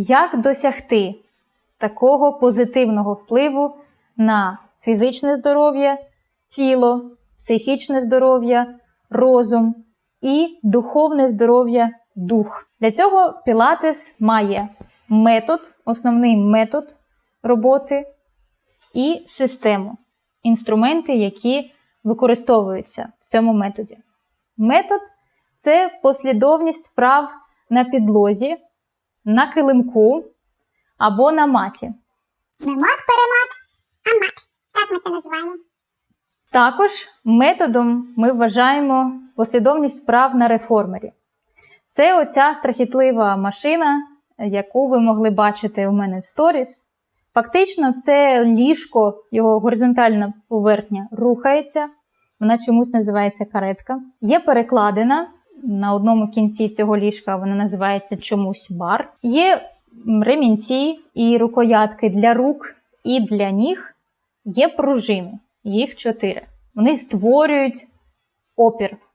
як досягти такого позитивного впливу на фізичне здоров'я, тіло, психічне здоров'я, розум і духовне здоров'я дух. Для цього Пілатес має метод, основний метод роботи і систему, інструменти, які використовуються в цьому методі. Метод це послідовність вправ на підлозі, на килимку або на маті. Не мат перемат, а мат. Так ми це називаємо. Також методом ми вважаємо послідовність вправ на реформері. Це оця страхітлива машина, яку ви могли бачити у мене в сторіс. Фактично, це ліжко, його горизонтальна поверхня рухається, вона чомусь називається каретка. Є перекладина на одному кінці цього ліжка, вона називається чомусь бар. Є ремінці і рукоятки для рук і для ніг. Є пружини, їх чотири. Вони створюють опір